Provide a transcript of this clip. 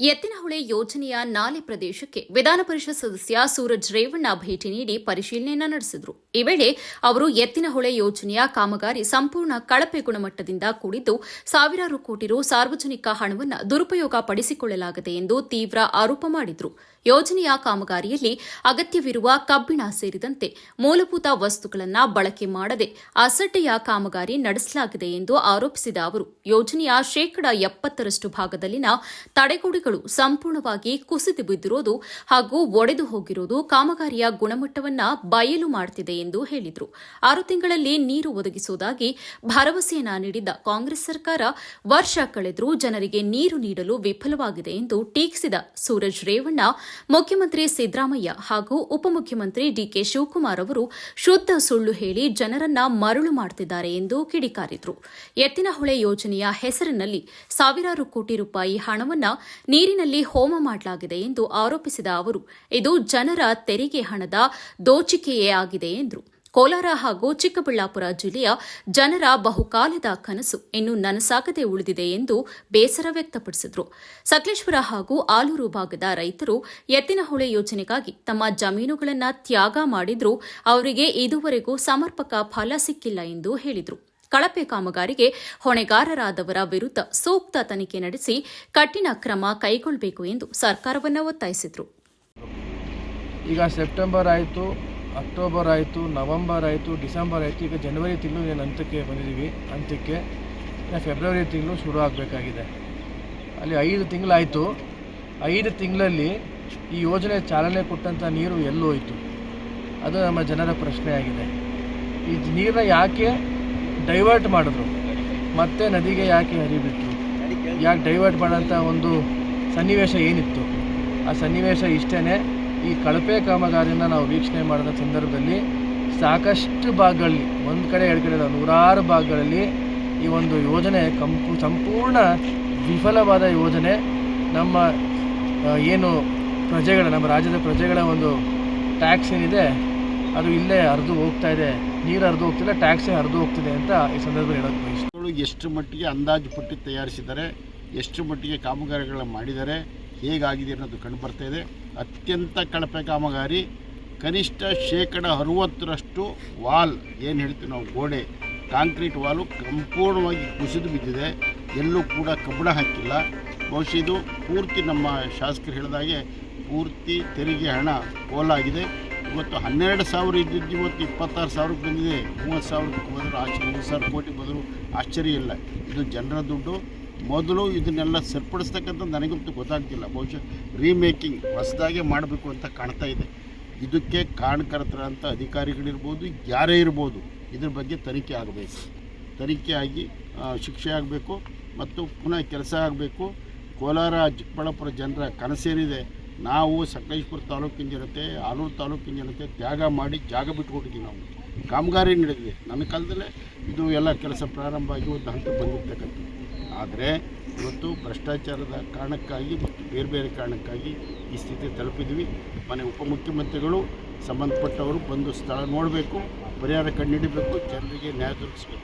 ಎತ್ತಿನಹೊಳೆ ಯೋಜನೆಯ ನಾಲೆ ಪ್ರದೇಶಕ್ಕೆ ವಿಧಾನ ಪರಿಷತ್ ಸದಸ್ಯ ಸೂರಜ್ ರೇವಣ್ಣ ಭೇಟಿ ನೀಡಿ ಪರಿಶೀಲನೆ ನಡೆಸಿದರು. ಈ ವೇಳೆ ಅವರು ಎತ್ತಿನಹೊಳೆ ಯೋಜನೆಯ ಕಾಮಗಾರಿ ಸಂಪೂರ್ಣ ಕಳಪೆ ಗುಣಮಟ್ಟದಿಂದ ಕೂಡಿದ್ದು, ಸಾವಿರಾರು ಕೋಟಿ ರು ಸಾರ್ವಜನಿಕ ಹಣವನ್ನು ದುರುಪಯೋಗ ಪಡಿಸಿಕೊಳ್ಳಲಾಗಿದೆ ಎಂದು ತೀವ್ರ ಆರೋಪ ಮಾಡಿದರು. ಯೋಜನೆಯ ಕಾಮಗಾರಿಯಲ್ಲಿ ಅಗತ್ಯವಿರುವ ಕಬ್ಬಿಣ ಸೇರಿದಂತೆ ಮೂಲಭೂತ ವಸ್ತುಗಳನ್ನು ಬಳಕೆ ಮಾಡದೆ ಅಸಡ್ಡೆಯ ಕಾಮಗಾರಿ ನಡೆಸಲಾಗಿದೆ ಎಂದು ಆರೋಪಿಸಿದ ಅವರು. ಯೋಜನೆಯ ಶೇಕಡ ಎಪ್ಪತ್ತರಷ್ಟು ಭಾಗದಲ್ಲಿನ ತಡೆಗೋಡೆಗಳು ಸಂಪೂರ್ಣವಾಗಿ ಕುಸಿದು ಬಿದ್ದಿರೋದು ಹಾಗೂ ಒಡೆದು ಹೋಗಿರೋದು ಕಾಮಗಾರಿಯ ಗುಣಮಟ್ಟವನ್ನ ಬಯಲು ಮಾಡುತ್ತಿದೆ ಎಂದು ಹೇಳಿದರು. ಆರು ತಿಂಗಳಲ್ಲಿ ನೀರು ಒದಗಿಸುವುದಾಗಿ ಭರವಸೆಯನ್ನ ನೀಡಿದ್ದ ಕಾಂಗ್ರೆಸ್ ಸರ್ಕಾರ ವರ್ಷ ಕಳೆದರೂ ಜನರಿಗೆ ನೀರು ನೀಡಲು ವಿಫಲವಾಗಿದೆ ಎಂದು ಟೀಕಿಸಿದ ಸೂರಜ್ ರೇವಣ್ಣ, ಮುಖ್ಯಮಂತ್ರಿ ಸಿದ್ದರಾಮಯ್ಯ ಹಾಗೂ ಉಪಮುಖ್ಯಮಂತ್ರಿ ಡಿಕೆ ಶಿವಕುಮಾರ್ ಅವರು ಶುದ್ಧ ಸುಳ್ಳು ಹೇಳಿ ಜನರನ್ನ ಮರಳು ಮಾಡುತ್ತಿದ್ದಾರೆ ಎಂದು ಕಿಡಿಕಾರಿದರು. ಎತ್ತಿನಹೊಳೆ ಯೋಜನೆಯ ಹೆಸರಿನಲ್ಲಿ ಸಾವಿರಾರು ಕೋಟಿ ರೂಪಾಯಿ ಹಣವನ್ನ ನೀರಿನಲ್ಲಿ ಹೋಮ ಮಾಡಲಾಗಿದೆ ಎಂದು ಆರೋಪಿಸಿದ ಅವರು, ಇದು ಜನರ ತೆರಿಗೆ ಹಣದ ದೋಚಿಕೆಯೇ ಆಗಿದೆ ಎಂದರು. ಕೋಲಾರ ಹಾಗೂ ಚಿಕ್ಕಬಳ್ಳಾಪುರ ಜಿಲ್ಲೆಯ ಜನರ ಬಹುಕಾಲದ ಕನಸು ಇನ್ನು ನನಸಾಗದೆ ಉಳಿದಿದೆ ಎಂದು ಬೇಸರ ವ್ಯಕ್ತಪಡಿಸಿದರು. ಸಕಲೇಶ್ವರ ಹಾಗೂ ಆಲೂರು ಭಾಗದ ರೈತರು ಎತ್ತಿನಹೊಳೆ ಯೋಜನೆಗಾಗಿ ತಮ್ಮ ಜಮೀನುಗಳನ್ನು ತ್ಯಾಗ ಮಾಡಿದ್ರೂ. ಅವರಿಗೆ ಇದುವರೆಗೂ ಸಮರ್ಪಕ ಫಲ ಸಿಕ್ಕಿಲ್ಲ ಎಂದು ಹೇಳಿದರು. ಕಳಪೆ ಕಾಮಗಾರಿಗೆ ಹೊಣೆಗಾರರಾದವರ ವಿರುದ್ಧ ಸೂಕ್ತ ತನಿಖೆ ನಡೆಸಿ ಕಠಿಣ ಕ್ರಮ ಕೈಗೊಳ್ಳಬೇಕು ಎಂದು ಸರ್ಕಾರವನ್ನು ಒತ್ತಾಯಿಸಿದರು. ಈಗ ಸೆಪ್ಟೆಂಬರ್ ಆಯಿತು, ಅಕ್ಟೋಬರ್ ಆಯಿತು, ನವಂಬರ್ ಆಯಿತು, ಡಿಸೆಂಬರ್ ಆಯಿತು, ಈಗ ಜನವರಿ ತಿಂಗಳು ಏನು ಅಂತಕ್ಕೆ ಬಂದಿದ್ದೀವಿ ಅಂತ್ಯಕ್ಕೆ ಫೆಬ್ರವರಿ ತಿಂಗಳು ಶುರು ಆಗಬೇಕಾಗಿದೆ. ಅಲ್ಲಿ ಐದು ತಿಂಗಳಾಯಿತು. ಐದು ತಿಂಗಳಲ್ಲಿ ಈ ಯೋಜನೆ ಚಾಲನೆ ಕೊಟ್ಟಂಥ ನೀರು ಎಲ್ಲೋಯಿತು. ಅದು ನಮ್ಮ ಜನರ ಪ್ರಶ್ನೆ ಆಗಿದೆ ಈ ನೀರನ್ನ ಯಾಕೆ ಡೈವರ್ಟ್ ಮಾಡಿದ್ರು. ಮತ್ತೆ ನದಿಗೆ ಯಾಕೆ ಹರಿಬಿಟ್ರು? ಯಾಕೆ ಡೈವರ್ಟ್ ಮಾಡೋಂಥ ಒಂದು ಸನ್ನಿವೇಶ ಏನಿತ್ತು? ಆ ಸನ್ನಿವೇಶ ಇಷ್ಟೇ ಈ ಕಳಪೆ ಕಾಮಗಾರಿನ ನಾವು ವೀಕ್ಷಣೆ ಮಾಡಿದ ಸಂದರ್ಭದಲ್ಲಿ ಸಾಕಷ್ಟು ಭಾಗಗಳಲ್ಲಿ, ಒಂದು ಕಡೆ, ಎರಡು ಕಡೆ, ನೂರಾರು ಭಾಗಗಳಲ್ಲಿ ಈ ಒಂದು ಯೋಜನೆ ಕಂಪು, ಸಂಪೂರ್ಣ ವಿಫಲವಾದ ಯೋಜನೆ. ನಮ್ಮ ಏನು ಪ್ರಜೆಗಳ, ನಮ್ಮ ರಾಜ್ಯದ ಪ್ರಜೆಗಳ ಒಂದು ಟ್ಯಾಕ್ಸ್ ಏನಿದೆ, ಅದು ಇಲ್ಲೇ ಹರಿದು ಹೋಗ್ತಾ ಇದೆ. ನೀರು ಹರಿದು ಹೋಗ್ತಿದೆ, ಟ್ಯಾಕ್ಸಿ ಹರಿದು ಹೋಗ್ತಿದೆ ಅಂತ ಈ ಸಂದರ್ಭದಲ್ಲಿ ಹೇಳೋಕ್ಕೆ ಬಯಸ್ತು ಎಷ್ಟು ಮಟ್ಟಿಗೆ ಅಂದಾಜು ಪಟ್ಟಿ ತಯಾರಿಸಿದ್ದಾರೆ, ಎಷ್ಟು ಮಟ್ಟಿಗೆ ಕಾಮಗಾರಿಗಳನ್ನು ಮಾಡಿದ್ದಾರೆ, ಹೇಗಾಗಿದೆ ಅನ್ನೋದು ಕಂಡುಬರ್ತಾ ಇದೆ. ಅತ್ಯಂತ ಕಳಪೆ ಕಾಮಗಾರಿ, ಕನಿಷ್ಠ ಶೇಕಡ ಅರುವತ್ತರಷ್ಟು ವಾಲ್, ಏನು ಹೇಳ್ತೀವಿ ನಾವು, ಗೋಡೆ, ಕಾಂಕ್ರೀಟ್ ವಾಲು ಸಂಪೂರ್ಣವಾಗಿ ಕುಸಿದು ಬಿದ್ದಿದೆ. ಎಲ್ಲೂ ಕೂಡ ಕಬ್ಬಣ ಹಾಕಿಲ್ಲ. ಬಹುಶಃ ಇದು ಪೂರ್ತಿ ನಮ್ಮ ಶಾಸಕರು ಹೇಳಿದಾಗೆ ಪೂರ್ತಿ ತೆರಿಗೆ ಹಣ ಪೋಲಾಗಿದೆ ಇವತ್ತು ಹನ್ನೆರಡು ಸಾವಿರ ಇದ್ದಿದ್ದು ಇವತ್ತು ಇಪ್ಪತ್ತಾರು ಸಾವಿರಕ್ಕೆ ಬಂದಿದೆ. ಮೂವತ್ತು ಸಾವಿರಕ್ಕೆ ಆಶ್ಚರ್ಯ ಮೂರು ಸಾವಿರ ಕೋಟಿ ಬಂದರೂ ಆಶ್ಚರ್ಯ ಇಲ್ಲ. ಇದು ಜನರ ದುಡ್ಡು. ಮೊದಲು ಇದನ್ನೆಲ್ಲ ಸರಿಪಡಿಸ್ತಕ್ಕಂಥ ನನಗಂತೂ ಗೊತ್ತಾಗ್ತಿಲ್ಲ. ಬಹುಶಃ ರೀಮೇಕಿಂಗ್ ಹೊಸದಾಗೆ ಮಾಡಬೇಕು ಅಂತ ಕಾಣ್ತಾ ಇದೆ. ಇದಕ್ಕೆ ಕಾರಣಕರ್ತರಂಥ ಅಧಿಕಾರಿಗಳಿರ್ಬೋದು, ಯಾರೇ ಇರ್ಬೋದು, ಇದ್ರ ಬಗ್ಗೆ ತನಿಖೆ ಆಗಬೇಕು. ತನಿಖೆ ಆಗಿ ಶಿಕ್ಷೆ ಆಗಬೇಕು ಮತ್ತು ಪುನಃ ಕೆಲಸ ಆಗಬೇಕು. ಕೋಲಾರ, ಚಿಕ್ಕಬಳ್ಳಾಪುರ ಜನರ ಕನಸೇನಿದೆ. ನಾವು ಸಕಲೇಶ್ಪುರ ತಾಲೂಕಿನ ಜನತೆ, ಆಲೂರು ತಾಲೂಕಿನ ಜನತೆ ತ್ಯಾಗ ಮಾಡಿ ಜಾಗ ಬಿಟ್ಕೊಟ್ಟಿದ್ದೀವಿ ನಾವು. ಕಾಮಗಾರಿ ನಡೆದಿದೆ. ನನ್ನ ಕಾಲದಲ್ಲೇ ಇದು ಎಲ್ಲ ಕೆಲಸ ಪ್ರಾರಂಭ ಆಗಿ ಒಂದು ಹಂತ ಬಂದಿರ್ತಕ್ಕಂಥದ್ದು. ಆದರೆ ಇವತ್ತು ಭ್ರಷ್ಟಾಚಾರದ ಕಾರಣಕ್ಕಾಗಿ ಮತ್ತು ಬೇರೆ ಬೇರೆ ಕಾರಣಕ್ಕಾಗಿ ಈ ಸ್ಥಿತಿ ತಲುಪಿದ್ವಿ. ಮನೆ ಉಪಮುಖ್ಯಮಂತ್ರಿಗಳು, ಸಂಬಂಧಪಟ್ಟವರು ಬಂದು ಸ್ಥಳ ನೋಡಬೇಕು, ಪರಿಹಾರ ಕಂಡುಹಿಡಬೇಕು ಜನರಿಗೆ ನ್ಯಾಯ ದೊರಕಿಸಬೇಕು.